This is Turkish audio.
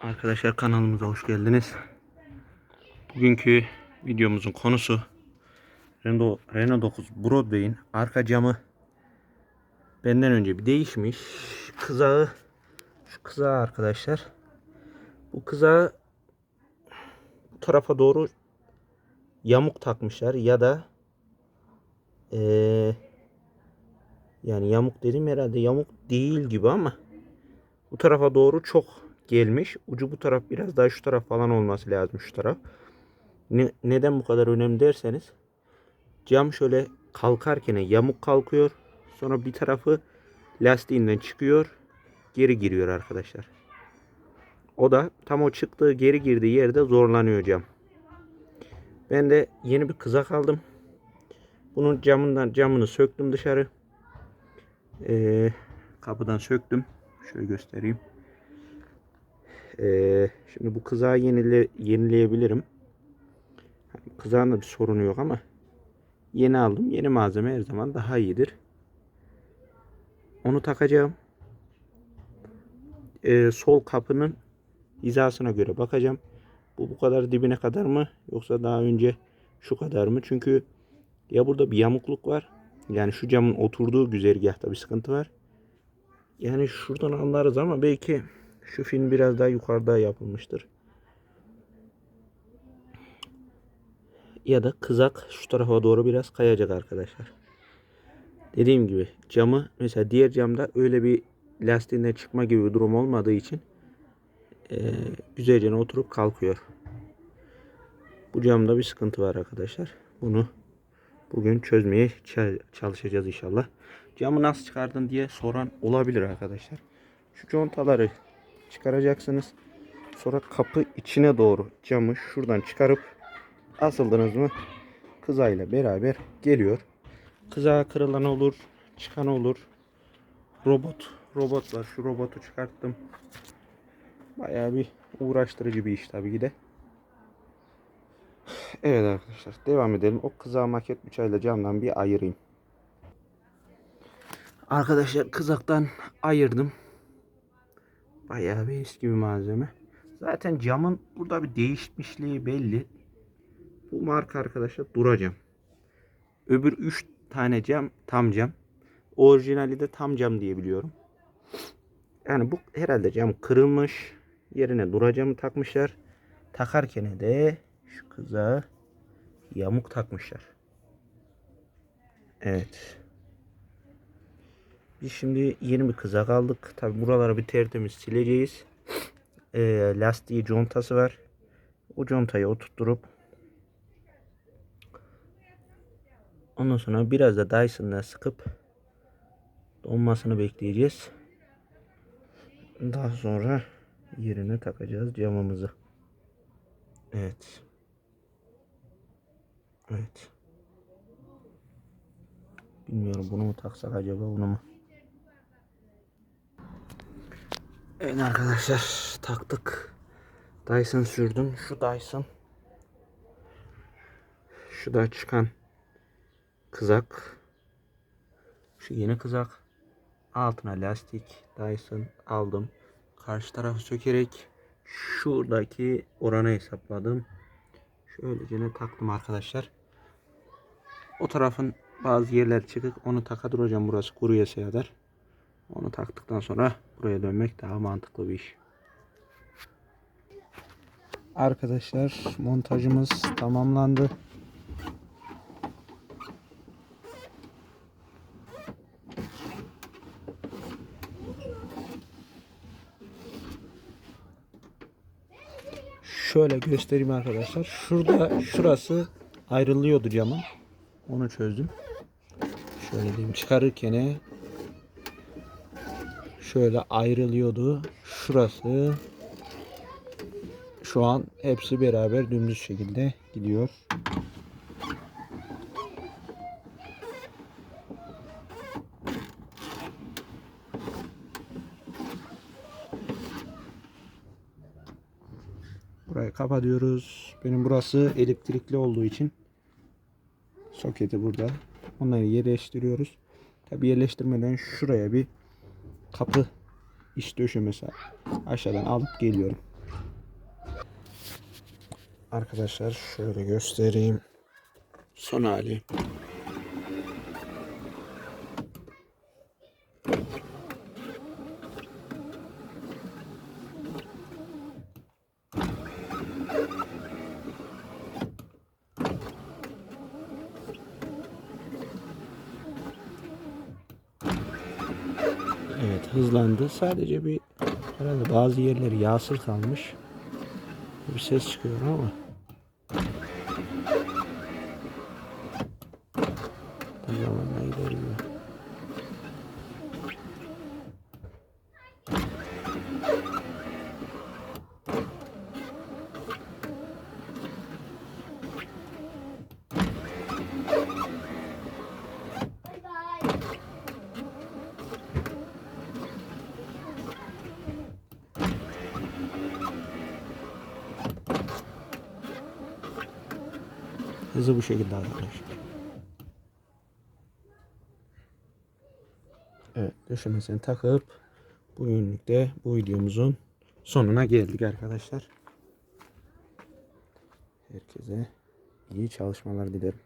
Arkadaşlar kanalımıza hoş geldiniz. Bugünkü videomuzun konusu Renault, Renault 9 Broadway'in arka camı benden önce bir değişmiş. Kızağı şu kızağı arkadaşlar. Bu kızağı bu tarafa doğru yamuk takmışlar ya da eee, yani yamuk dedim herhalde yamuk değil gibi ama bu tarafa doğru çok gelmiş. Ucu bu taraf biraz daha şu taraf falan olması lazım şu taraf. Ne, neden bu kadar önemli derseniz cam şöyle kalkarken yamuk kalkıyor. Sonra bir tarafı lastiğinden çıkıyor. Geri giriyor arkadaşlar. O da tam o çıktığı geri girdiği yerde zorlanıyor cam. Ben de yeni bir kızak aldım. Bunun camından camını söktüm dışarı. Ee, kapıdan söktüm. Şöyle göstereyim. Ee, şimdi bu kızağı yenile, yenileyebilirim. Hani Kızağın da bir sorunu yok ama yeni aldım. Yeni malzeme her zaman daha iyidir. Onu takacağım. Ee, sol kapının hizasına göre bakacağım. Bu bu kadar dibine kadar mı yoksa daha önce şu kadar mı? Çünkü ya burada bir yamukluk var. Yani şu camın oturduğu güzergahta bir sıkıntı var. Yani şuradan anlarız ama belki şu film biraz daha yukarıda yapılmıştır. Ya da kızak şu tarafa doğru biraz kayacak arkadaşlar. Dediğim gibi camı mesela diğer camda öyle bir lastiğinden çıkma gibi bir durum olmadığı için eee güzelce oturup kalkıyor. Bu camda bir sıkıntı var arkadaşlar. Bunu bugün çözmeye ça- çalışacağız inşallah. Camı nasıl çıkardın diye soran olabilir arkadaşlar. Şu contaları çıkaracaksınız. Sonra kapı içine doğru camı şuradan çıkarıp asıldınız mı kızayla beraber geliyor. Kızağı kırılan olur, çıkan olur. Robot, robot var. Şu robotu çıkarttım. Bayağı bir uğraştırıcı bir iş tabii ki de. Evet arkadaşlar devam edelim. O kızağı maket bıçağıyla camdan bir ayırayım. Arkadaşlar kızaktan ayırdım. Bayağı bir eski bir malzeme. Zaten camın burada bir değişmişliği belli. Bu marka arkadaşlar duracağım. Öbür 3 tane cam tam cam. Orijinali de tam cam diye biliyorum. Yani bu herhalde cam kırılmış. Yerine duracağımı takmışlar. Takarken de şu kızağı yamuk takmışlar. Evet. Biz şimdi yeni bir kızak aldık. Tabi buraları bir tertemiz sileceğiz. Ee, lastiği contası var. O contayı oturtturup ondan sonra biraz da Dyson'la sıkıp donmasını bekleyeceğiz. Daha sonra yerine takacağız camımızı. Evet. Evet. Bilmiyorum bunu mu taksak acaba bunu mu? Evet arkadaşlar taktık. Dyson sürdüm. Şu Dyson. Şu da çıkan kızak. Şu yeni kızak. Altına lastik Dyson aldım. Karşı tarafı sökerek şuradaki oranı hesapladım. Şöylece ne taktım arkadaşlar. O tarafın bazı yerler çıkık. Onu taka duracağım burası kuruyası kadar. Onu taktıktan sonra buraya dönmek daha mantıklı bir iş. Arkadaşlar montajımız tamamlandı. Şöyle göstereyim arkadaşlar. Şurada şurası ayrılıyordu camın. Onu çözdüm. Şöyle diyeyim çıkarırken şöyle ayrılıyordu. Şurası şu an hepsi beraber dümdüz şekilde gidiyor. Burayı kapatıyoruz. Benim burası elektrikli olduğu için soketi burada. Onları yerleştiriyoruz. Tabi yerleştirmeden şuraya bir kapı iç döşemesi aşağıdan alıp geliyorum. Arkadaşlar şöyle göstereyim. Son hali. Evet hızlandı. Sadece bir herhalde bazı yerleri yağsız kalmış. Bir ses çıkıyor ama. Zamanla ilerliyor. Hızı bu şekilde arkadaşlar. Evet döşemesini takıp bugünlük de bu videomuzun sonuna geldik arkadaşlar. Herkese iyi çalışmalar dilerim.